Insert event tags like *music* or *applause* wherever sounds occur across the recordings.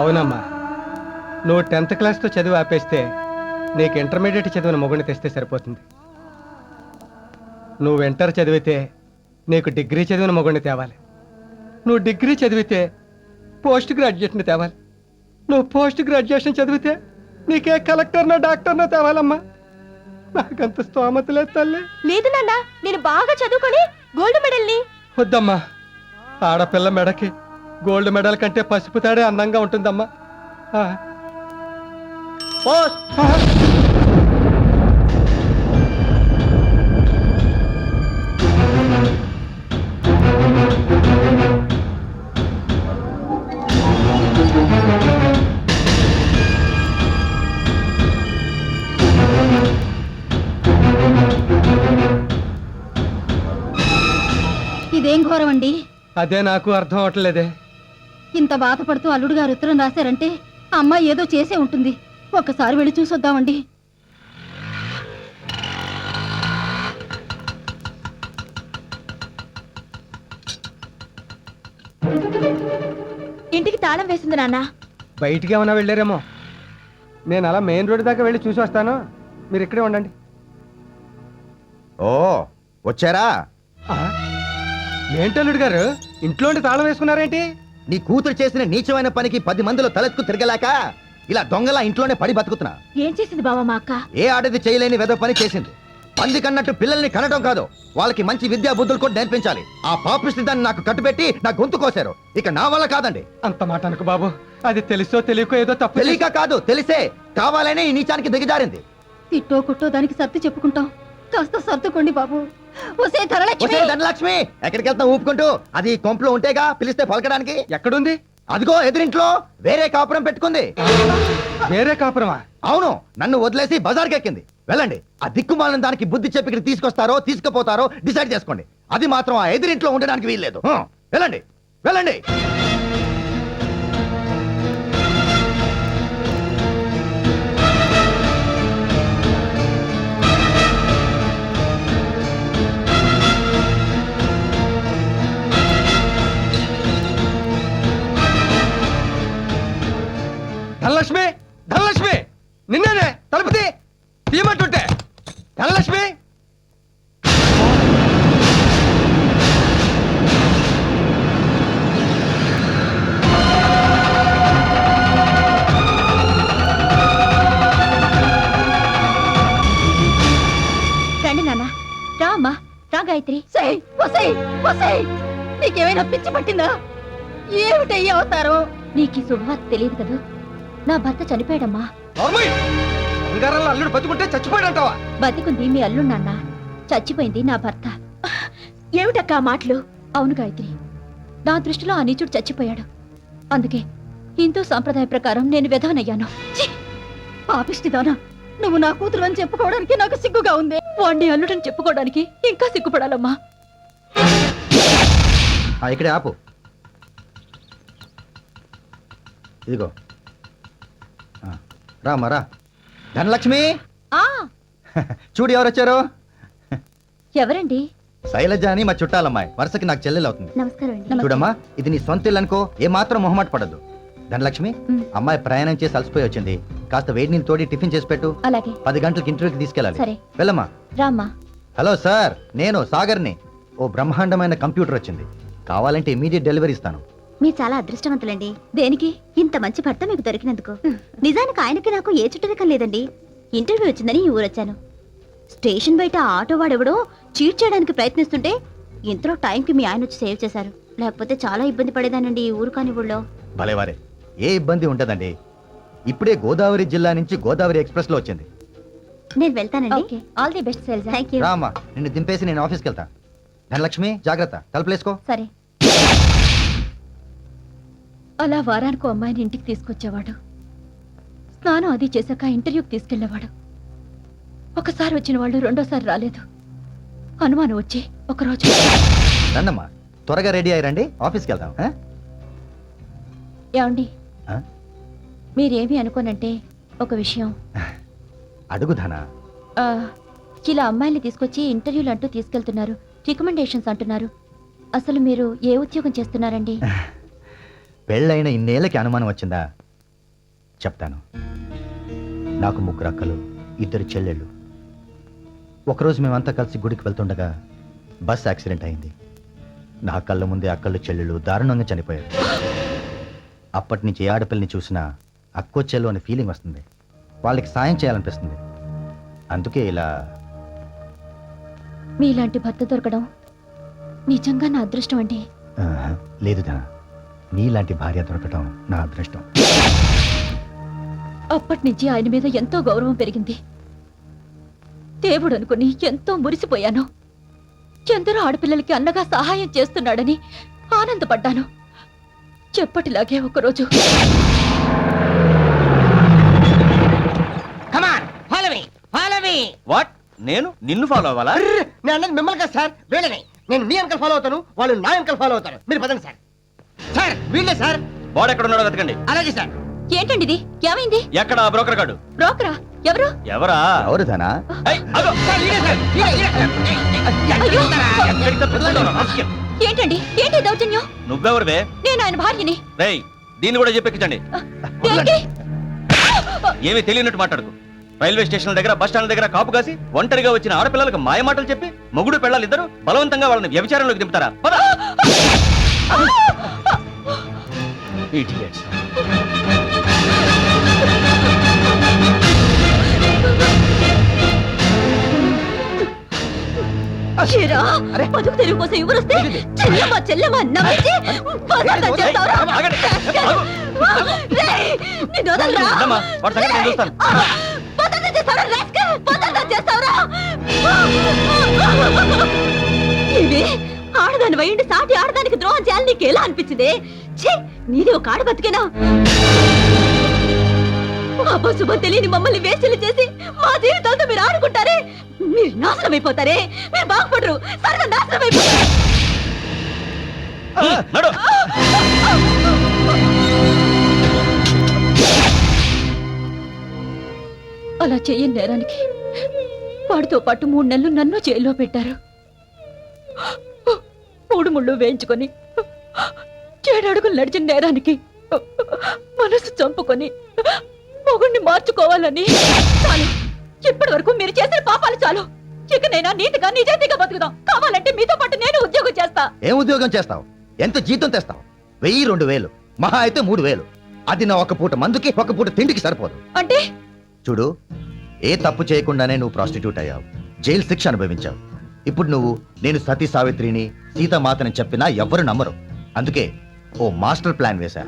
అవునమ్మా. నువ్వు టెన్త్ క్లాస్తో చదువు ఆపేస్తే నీకు ఇంటర్మీడియట్ చదివిన మొగుడిని తెస్తే సరిపోతుంది. నువ్వు ఇంటర్ చదివితే నీకు డిగ్రీ చదివిన మొగుడిని తేవాలి. నువ్వు డిగ్రీ చదివితే పోస్ట్ గ్రాడ్యుయేట్ని తేవాలి. నువ్వు పోస్ట్ గ్రాడ్యుయేషన్ చదివితే నీకే కలెక్టర్నో డాక్టర్నో తేవాలమ్మా. నాకంత స్తోమత లేదు తల్లి. లేదు నాన్న నేను బాగా చదువుకొని గోల్డ్ మెడల్ని. వద్దమ్మా. ఆడపిల్ల మెడకి గోల్డ్ మెడల్ కంటే పసుపు తాడే అందంగా ఉంటుందమ్మా ఆ. ఆ. ఇదేం ఘోరం అండి అదే నాకు అర్థం అవట్లేదే ఇంత బాధపడుతూ అల్లుడు గారు ఉత్తరం రాశారంటే ఆ అమ్మాయి ఏదో చేసే ఉంటుంది. ఒక్కసారి వెళ్ళి చూసొద్దామండి. ఇంటికి తాళం వేసింది నాన్న. బయటికి ఏమైనా వెళ్ళారేమో. నేను అలా మెయిన్ రోడ్ దాకా వెళ్ళి చూసి వస్తాను మీరు ఇక్కడే ఉండండి. ఓ వచ్చారా? ఆ? ఏంటల్లుడు గారు ఇంట్లో తాళం వేసుకున్నారేంటి? నీ కూతురు చేసిన నీచమైన పనికి పది మందిలో తలెత్తుకు తిరగలేక ఇలా దొంగలా ఇంట్లోనే పడి బతుకుతున్నా. ఏం చేసింది బావా మా అక్క? ఏ ఆడది చేయలేని వెద పని చేసింది. పంది కన్నట్టు పిల్లల్ని కనడం కాదు. వాళ్ళకి మంచి విద్యా బుద్ధులు కూడా నేర్పించాలి. ఆ పాపిష్టి దాన్ని నాకు కట్టుబెట్టి నా గొంతు కోసారు. ఇక నా వల్ల కాదండి. అంత మాట అనుకు బాబు. అది తెలుసో తెలియకో ఏదో తప్పు తెలియక కాదు తెలిసే. కావాలనే ఈ నీచానికి దిగజారింది. తిట్టో కుట్టో దానికి సర్ది చెప్పుకుంటాం. కాస్త సర్దుకోండి బాబు. ఒసే ధరలక్ష్మి వచ్చే ధనలక్ష్మి. ఎక్కడికి వెళ్తా ఊపుకుంటూ. అది కొంపులో ఉంటేగా పిలిస్తే పలకడానికి. ఎక్కడుంది? అదిగో ఎదురింట్లో వేరే కాపురం పెట్టుకుంది. వేరే కాపురమా? అవును నన్ను వదిలేసి బజార్కి ఎక్కింది వెళ్ళండి. ఆ దిక్కుమాలిన దానికి బుద్ధి చెప్పి ఇక్కడ తీసుకొస్తారో తీసుకుపోతారో డిసైడ్ చేసుకోండి. అది మాత్రం ఆ ఎదురింట్లో ఉండడానికి వీల్లేదు. వెళ్ళండి. వెళ్ళండి. నీకేమైనా పిచ్చి పట్టిందా? ఏమిటయ్యి అవుతారు? నీకు ఈ శుభవార్త తెలియదు కదూ? నా భర్త చనిపోయాడమ్మా. నార్మల్ బంగారంలో అల్లుడు బతుకుంటే చచ్చిపోయాడంటావా? బతికుంది మీ అల్లుడు నాన్న. చచ్చిపోయింది నా భర్త. ఏమిటక్క ఆ మాటలు? అవును గాయత్రి. నా దృష్టిలో ఆ నీచుడు చచ్చిపోయాడు. అందుకే హిందూ సాంప్రదాయ ప్రకారం నేను విధవనయ్యాను! పాపిష్టిదానా నువ్వు నా కూతురు అని చెప్పుకోవడానికి నాకు సిగ్గుగా ఉంది. వాణ్ణి అల్లుడని చెప్పుకోవడానికి ఇంకా సిగ్గుపడాలమ్మా. ఇక్కడే ఆపు. ఇదిగో. ఆ, రామ్మా రా. ధనలక్ష్మి! *laughs* చూడు ఎవరు వచ్చారు ఎవరండి? శైలజ అని మా చుట్టాలమ్మాయి. వరుసకి నాకు చెల్లెలు అవుతుంది. చూడమ్మా ఇది నీ సొంత ఇల్లు అనుకో ఏ మాత్రం మొహమాట పడద్దు ధనలక్ష్మి. అమ్మాయి ప్రయాణం చేసి అలసిపోయి వచ్చింది. కాస్త వేడి నీళ్ళు తోడి టిఫిన్ చేసి పెట్టు. అలాగే. పది గంటలకు ఇంటర్వ్యూకి తీసుకెళ్ళాలి. వెళ్ళమ్మా. రామ్మా. హలో సార్ నేను సాగర్ని. ఓ బ్రహ్మాండమైన కంప్యూటర్ వచ్చింది. కావాలంటే ఇమీడియట్ డెలివరీ ఇస్తాను. మీరు చాలా అదృష్టవంతులండి. దేనికి? ఇంత మంచి భర్త మీకు దొరికినందుకు. నిజానికి ఆయనకి నాకు ఏ చుట్టరికం లేదండి. ఇంటర్వ్యూ వచ్చిందని ఈ ఊరొచ్చాను స్టేషన్ బయట ఆటో వాడెవడో చీట్ చేయడానికి ప్రయత్నిస్తుంటే ఇంతలో టైంకి మీ ఆయన వచ్చి సేవ్ చేశారు. లేకపోతే చాలా ఇబ్బంది పడేదానండి ఈ ఊరు కాని ఊళ్ళో. భలేవారే. ఏ ఇబ్బంది ఉండదండి. ఇప్పుడే గోదావరి జిల్లా నుంచి గోదావరి ఎక్స్ప్రెస్లో వచ్చింది. నేను వెళ్తానండి. Okay. All the best Shailaja. Thank you రామ్మా నిన్ను దింపేసి నేను ఆఫీస్కి వెళ్తా. ధనలక్ష్మి జాగ్రత్త. తలుపులేసుకో. సరే. అలా వారానికి అమ్మాయిని ఇంటికి తీసుకొచ్చేవాడు. స్నానం అది చేశాక ఇంటర్వ్యూకి తీసుకెళ్ళేవాడు ఒకసారి వచ్చిన వాళ్ళు రెండోసారి రాలేదు. అనుమానం వచ్చి ఒకరోజు రండమ్మా త్వరగా రెడీ అయ్యారండి ఆఫీస్కి వెళ్దాం ఆ? ఏమండి? ఆ? మీరేమి అనుకోనంటే ఒక విషయం. అడుగు ధన. ఆ, ఇలా అమ్మాయిని తీసుకొచ్చి ఇంటర్వ్యూలు అంటూ తీసుకెళ్తున్నారు రికమెండేషన్స్ అంటున్నారు. అసలు మీరు ఏ ఉద్యోగం చేస్తున్నారండి? పెళ్ళైన ఇన్నేళ్ళకి అనుమానం వచ్చిందా? చెప్తాను. నాకు ముగ్గురు అక్కలు ఇద్దరు చెల్లెళ్ళు. ఒకరోజు మేమంతా కలిసి గుడికి వెళ్తుండగా బస్ యాక్సిడెంట్ అయింది. నా కళ్ళ ముందే అక్కలు చెల్లెళ్ళు దారుణంగా చనిపోయారు. అప్పటి నుంచి ఏ ఆడపిల్లని చూసినా అక్కో చెల్లు అనే ఫీలింగ్ వస్తుంది. వాళ్ళకి సాయం చేయాలనిపిస్తుంది. అందుకే ఇలా మీలాంటి భర్త దొరకడం నిజంగా నా అదృష్టం అండి. లేదు ధన. నీలాంటి భార్య దొరకటం నా అదృష్టం. అప్పటి నుంచి ఆయన మీద ఎంతో గౌరవం పెరిగింది. దేవుడు అనుకుని ఎంతో మురిసిపోయాను. ఎందరో ఆడపిల్లలకి అన్నగా సహాయం చేస్తున్నాడని ఆనందపడ్డాను. చెప్పటిలాగే ఒకరోజు come on follow me follow me what నేను? నిన్ను ఫాలో అవ్వాలా? నేను అన్నది మిమ్మల్ని కదా సార్ వీళ్ళని. నేను మీ అంకల్ ఫాలో అవుతాను వాళ్ళు నా అంకల్ ఫాలో అవుతారు. మీరు పదండి సార్. సార్ వీళ్ళే సార్ వాడు ఎక్కడ ఉన్నాడో వెతకండి అలాగే సార్ ఏంటండి ఇది ఏమైంది ఎక్కడ ఆ బ్రోకర్ గాడు బ్రోకరా ఎవరు ఎవరా ఎవరు ధన ఏయ్, అగో. సార్ ఈడే సార్ ఈడే, ఈడే. అయ్యో! ఎక్కడికి తప్పించుకుంటున్నావు? రాస్కెల్. ఏంటండి ఏంటి ఈ దౌర్జన్యం నువ్వెవరివే నేను ఆయన భార్యని రేయ్ దీన్ని కూడా చెప్పెక్కించండి దేనికి ఏమీ తెలియనట్టు మాట్లాడుకు రైల్వే స్టేషన్ దగ్గర బస్ స్టాండ్ దగ్గర కాపు కాసి ఒంటరిగా వచ్చిన ఆడపిల్లలకు మాయ మాటలు చెప్పి మొగుడు పెళ్ళాలి ఇద్దరు బలవంతంగా వాళ్ళని వ్యభిచారంలోకి దింపుతారా పద. ఏరా, బతుకు తెరువు కోసం ఎవరొస్తే చెల్లెమ్మ చెల్లెమ్మ నమ్మించి చేస్తావురా? ఆగండి. రేయ్, నిన్ను వదలరా? ఉండమ్మా, వాడి సంగతి నేను చూస్తాను. బజార్లో చేస్తావురా? ఇవి ఆడదాని వయ్యండి సాటి ఆడదానికి ద్రోహం చేయాలని నీకు ఎలా అనిపించింది ఛీ నీది ఒక ఆడ బతికేనా? అపశుభం తెలియని మమ్మల్ని వేస్టలు చేసి మా జీవితాలతో మీరు ఆడుకుంటారే? మీరు నాశనం అయిపోతారే? మీరు బాగుపడరు. సర్వ నాశనం అయిపోతారు. అలా చెయ్యని నేరానికి వాడితో పాటు మూడు నెలలు నన్ను జైల్లో పెట్టారు. మూడు ముళ్ళు వేయించుకొని చేడడుగులు నడిచిన నేరానికి మనసు చంపుకొని మొగుణ్ణి మార్చుకోవాలని. చాలు. ఇప్పటి వరకు మీరు చేసిన పాపాలు చాలు. ఇకనైనా నీతిగా నిజాయితీగా బతుకుదాం. కావాలంటే మీతో పాటు నేను ఉద్యోగం చేస్తా. ఏం ఉద్యోగం చేస్తావు? ఎంత జీతం తెస్తావు? వెయ్యి రెండు వేలు. మహా అయితే మూడు వేలు. అది నా ఒక పూట మందుకి ఒక పూట తిండికి సరిపోదు. అంటే? చూడు ఏ తప్పు చేయకుండానే నువ్వు ప్రాస్టిట్యూట్ అయ్యావు. జైలు శిక్ష అనుభవించావు. ఇప్పుడు నువ్వు నేను సతీ సావిత్రిని సీతామాతని చెప్పినా ఎవ్వరు నమ్మరు. అందుకే ఓ మాస్టర్ ప్లాన్ వేశా.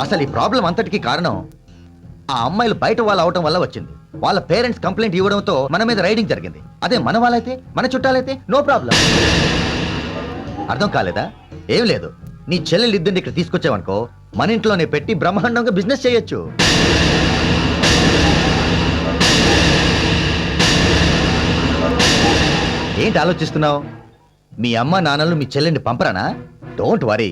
అసలు ఈ ప్రాబ్లం అంతటికి కారణం ఆ అమ్మాయిలు బయట వాళ్ళు అవటం వల్ల వచ్చింది. వాళ్ళ పేరెంట్స్ కంప్లైంట్ ఇవ్వడంతో మన మీద రైడింగ్ జరిగింది. అదే మన వాళ్ళైతే మన చుట్టాలైతే నో ప్రాబ్లం. అర్థం కాలేదా? ఏం లేదు. నీ చెల్లెలు ఇద్దరిని ఇక్కడ తీసుకొచ్చావనుకో మన ఇంట్లోనే పెట్టి బ్రహ్మాండంగా బిజినెస్ చేయొచ్చు. ఏంటి ఆలోచిస్తున్నావు? మీ అమ్మ నాన్నలు మీ చెల్లెని పంపరానా? డోంట్ వరీ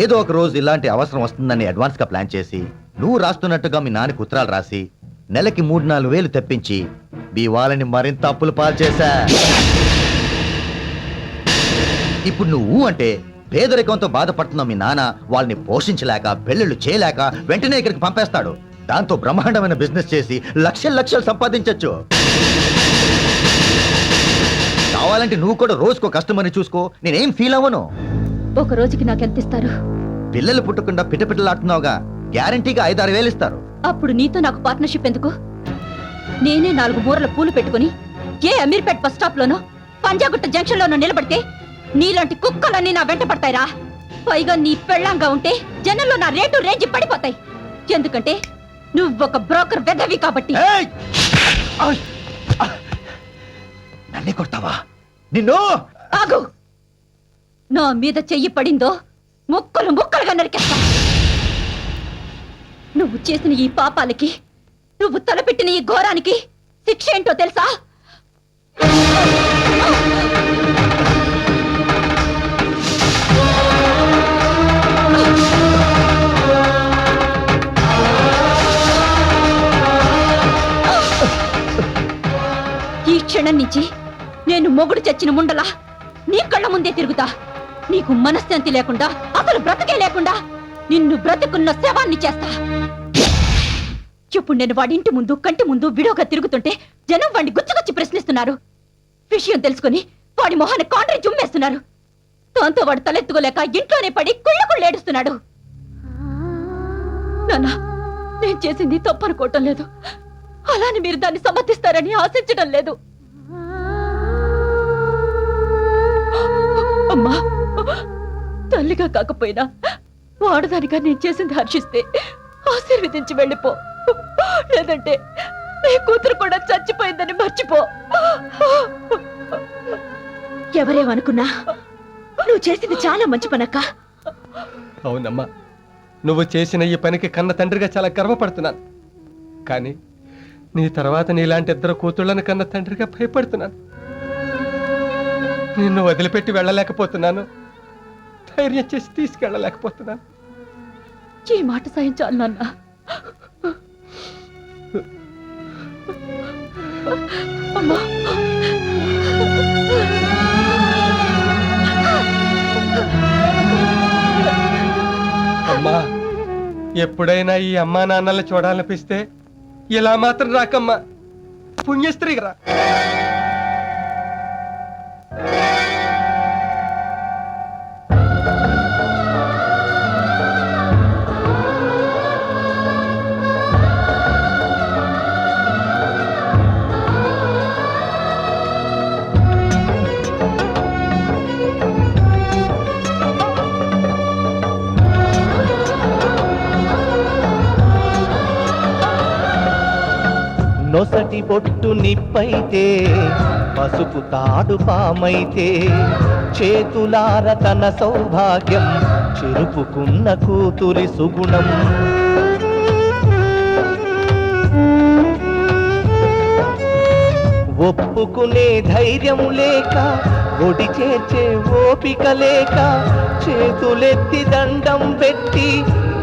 ఏదో ఒక రోజు ఇలాంటి అవసరం వస్తుందని అడ్వాన్స్గా ప్లాన్ చేసి నువ్వు రాస్తున్నట్టుగా మీ నాన్నకి ఉత్తరాలు రాసి నెలకి మూడు నాలుగు వేలు తెప్పించి మీ వాళ్ళని మరింత అప్పులు పాలు చేశా. ఇప్పుడు నువ్వు అంటే పేదరికంతో బాధపడుతున్న మీ నాన్న వాళ్ళని పోషించలేక పెళ్ళిళ్ళు చేయలేక వెంటనే ఇక్కడికి పంపేస్తాడు. దాంతో బ్రహ్మాండమైన బిజినెస్ చేసి లక్షలు లక్షలు సంపాదించొచ్చు. కావాలంటే నువ్వు కూడా రోజుకో కస్టమర్ని చూసుకో. నేనేం ఫీల్ అవ్వను? ఒక రోజుకి నాకెంత ఇస్తారు? పిల్లలు పుట్టకుండా పిట్టపిట్టలాడుతున్నావుగా గ్యారంటీగా ఐదారు వేలు ఇస్తారు. అప్పుడు నీతో నాకు పార్ట్నర్షిప్ ఎందుకు? నేనే నాలుగు మూరల పూలు పెట్టుకుని ఏ అమీర్పేట్ బస్ స్టాప్ లోనో పంజాగుట్ట జంక్షన్ లోనో నిలబడితే నీలాంటి కుక్కలన్నీ నా వెంట పడతాయిరా. పైగా నీ పెళ్ళంగా ఉంటే జనంలో నా రేటు రేంజ్ పడిపోతాయి. ఎందుకంటే నువ్వు ఒక బ్రోకర్ వెదవి కాబట్టి! నన్నే కొడతావా? నిన్ను! ఆగు! నా మీద చెయ్యి పడిందో ముక్కలు ముక్కలుగా నరికేస్తా. నువ్వు చేసిన ఈ పాపాలకి నువ్వు తలపెట్టిన ఈ ఘోరానికి శిక్ష ఏంటో తెలుసా? ఈ క్షణం నుంచి నేను మొగుడు చచ్చిన ముండలా నీ కళ్ళ ముందే తిరుగుతా. నీకు మనశ్శాంతి లేకుండా అసలు బ్రతకే లేకుండా నిన్ను బ్రతుకున్న శవాన్ని చేస్తా. ఇప్పుడు నేను వాడి ఇంటి ముందు కంటి ముందు విడోగా తిరుగుతుంటే జనం వాడిని గుచ్చుకొచ్చి ప్రశ్నిస్తున్నారు. విషయం తెలుసుకుని వాడి మొహాన్ని కాండ్రి జుమ్మేస్తున్నారు. దాంతో వాడు తలెత్తుకోలేక ఇంట్లోనే పడి కుళ్ళ కుళ్ళేడుస్తున్నాడు నాన్న నేను చేసింది తప్పనుకోవటం లేదు. అలానే మీరు దాన్ని సమర్థిస్తారని ఆశించడం లేదు. అమ్మా! తల్లిగా కాకపోయినా వాడదానిగా నేను చేసింది హర్షిస్తే ఆశీర్వదించి వెళ్ళిపో. లేదంటే నీ కూతురు కూడా చచ్చిపోయిందని మర్చిపో. ఎవరేమనుకున్నా నువ్వు చేసింది చాలా మంచి పనక్క. అవునమ్మా నువ్వు చేసిన ఈ పనికి కన్న తండ్రిగా చాలా గర్వపడుతున్నాను. కానీ నీ తర్వాత నీలాంటి ఇద్దరు కూతుళ్ళను కన్న తండ్రిగా భయపడుతున్నాను. నిన్ను వదిలిపెట్టి వెళ్ళలేకపోతున్నాను. ధైర్యం చేసి తీసుకెళ్ళలేకపోతున్నాను. ఈ మాట సాయం చాలు నాన్న. అమ్మా. అమ్మా ఎప్పుడైనా ఈ అమ్మా నాన్నల్ని చూడాలనిపిస్తే ఇలా మాత్రం రాకమ్మా. పుణ్యస్త్రీగా రా. బొట్టు నిప్పైతే పసుపు తాడు పామైతే చేతులార తన సౌభాగ్యం చెరుపుకున్న కూతురి సుగుణం. ఒప్పుకునే ధైర్యం లేక ఒడి చేర్చే ఓపిక లేక చేతులెత్తి దండం పెట్టి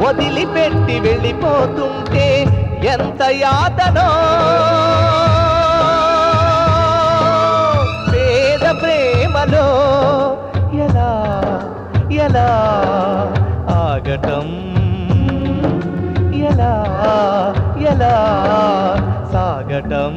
వదిలిపెట్టి వెళ్ళిపోతుంటే ఎంత యాతనో పేద ప్రేమలో ఎలా ఎలా ఆగటం? ఎలా ఎలా సాగటం?